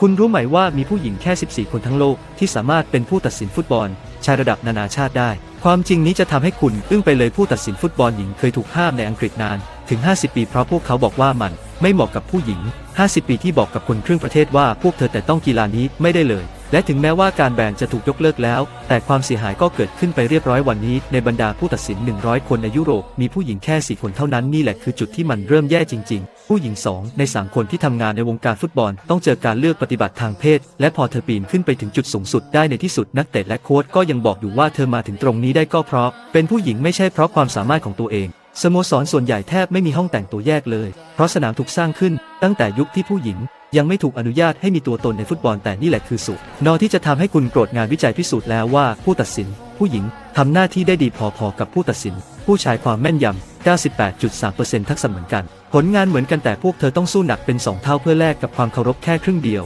คุณรู้ไหมว่ามีผู้หญิงแค่ 14 คนทั้งโลกที่สามารถเป็นผู้ตัดสินฟุตบอล ชายระดับนานาชาติได้ ความจริงนี้จะทำให้คุณอึ้งไปเลยผู้ตัดสินฟุตบอลหญิงเคยถูกห้ามในอังกฤษนาน ถึง 50 ปีเพราะพวกเขาบอกว่ามันไม่เหมาะกับผู้หญิง 50 ปีที่บอกกับคนครึ่งประเทศว่าพวกเธอแต่ต้องกีฬานี้ไม่ได้เลย และถึงแม้ว่าการแบนจะถูกยกเลิกแล้ว แต่ความเสียหายก็เกิดขึ้นไปเรียบร้อยวันนี้ ในบรรดาผู้ตัดสิน 100 คนในยุโรป มีผู้หญิงแค่4คนเท่านั้นนี่แหละคือจุดที่มันเริ่มแย่จริง ๆ ผู้หญิง 2 ใน 3 คนที่ทำงานในวงการฟุตบอล ต้องเจอการเลือกปฏิบัติทางเพศ และพอเธอปีนขึ้นไปถึงจุดสูงสุดได้ในที่สุดนักเตะและโค้ชก็ยังบอกอยู่ว่าเธอมาถึงตรงนี้ได้ก็เพราะ เป็นผู้หญิงไม่ใช่เพราะความสามารถของตัวเองสโมสรส่วนใหญ่แทบไม่มีห้องแต่งตัวแยกเลย เพราะสนามถูกสร้างขึ้นตั้งแต่ยุคที่ผู้หญิง ยังไม่ถูกอนุญาตให้มีตัวตนในฟุตบอลแต่นี่แหละคือสุดนอที่จะทำให้คุณโกรธงานวิจัยพิสูจน์แล้วว่าผู้ตัดสิน ผู้หญิงทำหน้าที่ได้ดีพอๆกับผู้ตัดสิน ผู้ชายความแม่นยำ98.3%ทักษะเหมือนกัน ผลงานเหมือนกันแต่พวกเธอต้องสู้หนักเป็น 2 เท่าเพื่อแลกกับความเคารพแค่ครึ่งเดียว